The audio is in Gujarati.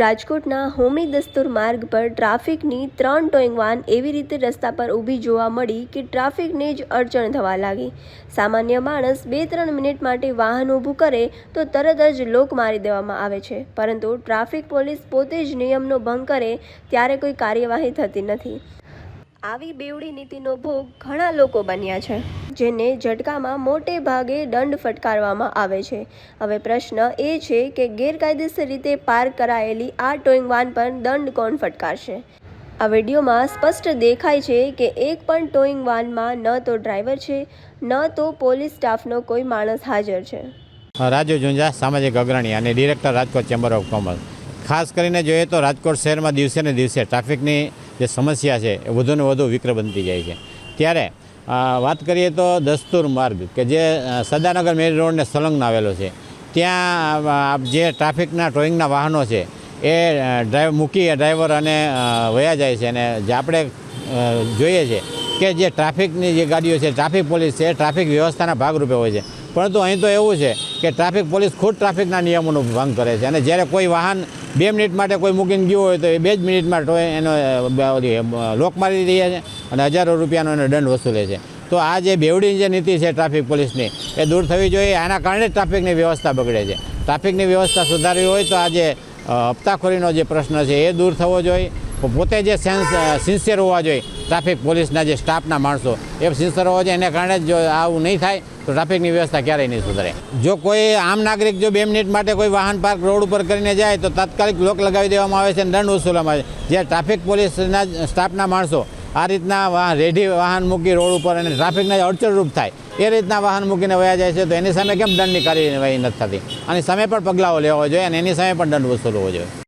રાજકોટના હોમી દસ્તુર માર્ગ પર ટ્રાફિકની ત્રણ ટોઈંગ વાન એવી રીતે રસ્તા પર ઊભી જોવા મળી કે ટ્રાફિકને જ અડચણ થવા લાગી. સામાન્ય માણસ બે ત્રણ મિનિટ માટે વાહન ઊભું કરે તો તરત જ લોક મારી દેવામાં આવે છે. પરંતુ ટ્રાફિક પોલીસ પોતે જ નિયમનો ભંગ કરે ત્યારે કોઈ કાર્યવાહી થતી નથી. આવી બેવડી નીતિનો ભોગ ઘણા લોકો બન્યા છે, જેને ઝટકામાં મોટે ભાગે દંડ ફટકારવામાં આવે છે. હવે પ્રશ્ન એ છે કે ગેરકાયદેસર રીતે પાર્ક કરાયેલી આ ટોઈંગ વાન પર દંડ કોણ ફટકારશે? આ વિડીયોમાં સ્પષ્ટ દેખાય છે કે એક પણ ટોઈંગ વાનમાં ન તો ડ્રાઈવર છે, ન તો પોલીસ સ્ટાફનો કોઈ માણસ હાજર છે. રાજુ ઝુંઝા, સામાજિક અગ્રણી અને director Rajkot chamber of commerce. ખાસ કરીને જોઈએ તો રાજકોટ શહેરમાં દિવસે ને દિવસે ટ્રાફિકની જે સમસ્યા છે, એ વધુને વધુ વિક્ર બનતી જાય છે. ત્યારે વાત કરીએ તો દસ્તુર માર્ગ, કે જે સદાનગર મેરી રોડને સંલગ્ન આવેલો છે. ત્યાં જે ટ્રાફિકના ટોઈંગના વાહનો છે, એ ડ્રાઈવ મૂકી ડ્રાઈવર અને વયા જાય છે અને જે આપણે જોઈએ છે કે જે ટ્રાફિકની જે ગાડીઓ છે, ટ્રાફિક પોલીસ છે, ટ્રાફિક વ્યવસ્થાના ભાગરૂપે હોય છે. પરંતુ અહીં તો એવું છે કે ટ્રાફિક પોલીસ ખુદ ટ્રાફિકના નિયમોનો ભંગ કરે છે. અને જ્યારે કોઈ વાહન બે મિનિટ માટે કોઈ મૂકીને ગયું હોય તો એ બે જ મિનિટમાં ટોય એનો લોક મારી રહ્યા છે અને હજારો રૂપિયાનો એનો દંડ વસૂલે છે. તો આ જે બેવડી જે નીતિ છે ટ્રાફિક પોલીસની, એ દૂર થવી જોઈએ. આના કારણે જ ટ્રાફિકની વ્યવસ્થા બગડે છે. ટ્રાફિકની વ્યવસ્થા સુધારવી હોય તો આ જે હપ્તાખોરીનો જે પ્રશ્ન છે એ દૂર થવો જોઈએ. પોતે જે સેન્સ સિન્સિયર હોવા જોઈએ. ટ્રાફિક પોલીસના જે સ્ટાફના માણસો, એ સિન્સિયર હોવા જોઈએ. એને કારણે જો આવું નહીં થાય, તો ટ્રાફિકની વ્યવસ્થા ક્યારેય નહીં સુધરે. જો કોઈ આમ નાગરિક જો બે મિનિટ માટે કોઈ વાહન પાર્ક રોડ ઉપર કરીને જાય, તો તાત્કાલિક લોક લગાવી દેવામાં આવે છે અને દંડ વસૂલવામાં આવે છે. જે ટ્રાફિક પોલીસના સ્ટાફના માણસો આ રીતના રેઢી વાહન મૂકી રોડ ઉપર અને ટ્રાફિકને અડચણરૂપ થાય, એ રીતના વાહન મૂકીને વયા જાય છે, તો એની સામે કેમ દંડની કાર્યવાહી નથી થતી? અને સામે પણ પગલાઓ લેવા જોઈએ અને એની સામે પણ દંડ વસૂલવો જોઈએ.